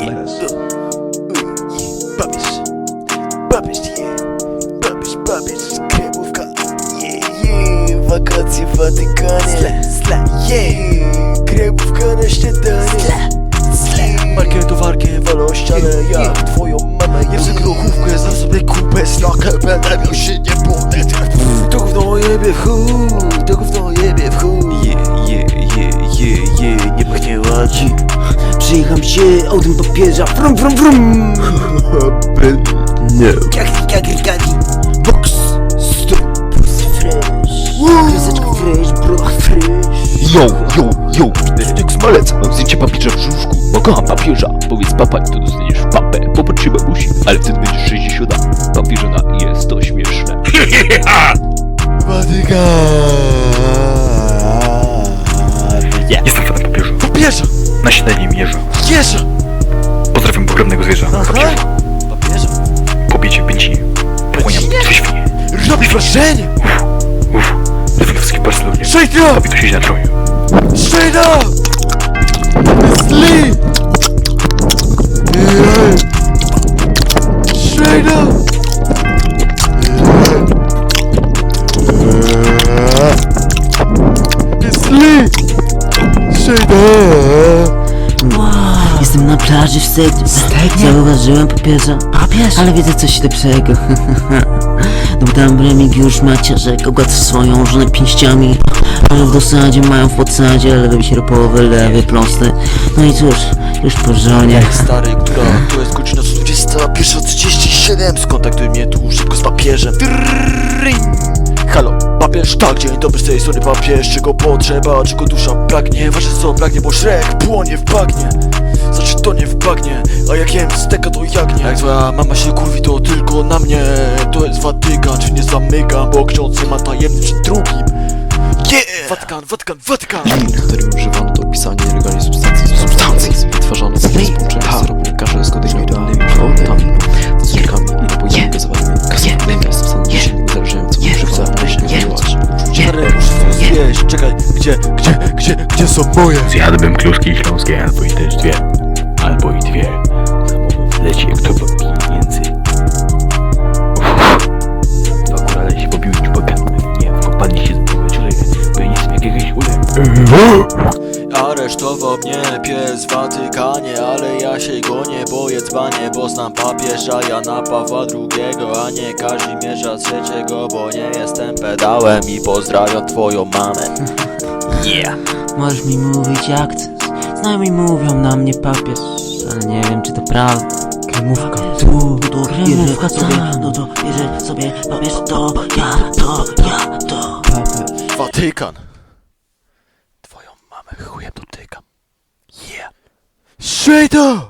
yeah. Babisz, babisz, yeah. Babisz, babisz, kremówka, yeah, yeah. Wakacje w Watykanie, sla, sla, yeah. Kremówka na śniadanie, sla, sla. Marketowarkę walą ścianę, yeah. jak twoją mamę. Nie yeah. grochówkę, znam sobie kupę, slakę, będę miał się nie budę. To gówno jebie, hu, to gówno jebie. Przyjecham się autem papieża Frum, frum, frum Nie Kaki, kaki, kaki Box, stop, fresh. Kreseczka fresh, bro, fresh. Yo, yo, yo, Benedikt Smalec, mam zdjęcie papieża w brzuszku, bo kocham papieża. Powiedz papa, to dostaniesz papę, popatrz babusi, ale wtedy będziesz 60. Papieżona jest to śmieszne. Watykan Jestem fanem papieża. Papieża, Na śniadanie mierza. jeża Pozdrawiam pogromnego zwierza. Papieża. Papieża Pobiecie pięci. Pochłaniam trzy świnie. Robi wrażenie Uff. Lewandowski w Barcelonie. Straight up, Papież siedzi na tronie. straight up It's Lee Yeah. Jestem na plaży w Stegnie Zauważyłem papieża. Papież? Ale widzę coś lepszego. No bo tam Remigiusz Maciarzek Ogładł swoją żonę pięściami. Ale w dosadzie mają w podsadzie Lewy sierpowy, lewy prosty. No i cóż, już po żonie. Stary, która to jest godzina 21.37 Skontaktuj mnie tu szybko z papieżem. Trrrring. Halo, papież, tak, dzień dobry z tej strony papież Czego potrzeba, czego dusza pragnie Wasze co pragnie, bo Shrek płonie w bagnie Znaczy to nie w bagnie, a jak jem steka to jak nie? Jak twoja mama się kurwi to tylko na mnie. To jest Watykan, czy nie zamykam Bo ksiądz ma tajemny przed drugim. Yeah! Watykan, Watykan, Watykan! W którym używano do opisania nielegalnej substancji substancji. wytwarzane z z syropem każe z kodejnoidalnymi przełomami, stosunkami i napojami gazowymi, gazowymi substancjami uzależniającymi żywca działać. Stary, muszę zjeść, czekaj, gdzie, gdzie, gdzie, gdzie są moje? Zjadłbym kluski śląskie, albo i też dwie. Albo i dwie. Samochód leci jak to pieniędzy. To akurat się pobił już pogadmy. Nie, popadnie się z nie jestem jakiegoś ule. Aresztował mnie pies w Watykanie, ale ja się go nie boję dzbanie, bo znam papieża Jana Pawła II, a nie Kazimierza III, bo nie jestem pedałem i pozdrawiam twoją mamę. Yeah! Możesz mi mówić jak chcesz Znajomi mówią na mnie papież Ale nie wiem czy to prawda Kremówka tu, to kremówka sobie No to bierze sobie papież to ja, to ja, to Papież Watykan! Twoją mamę chujem dotykam. Yeah! Straight up!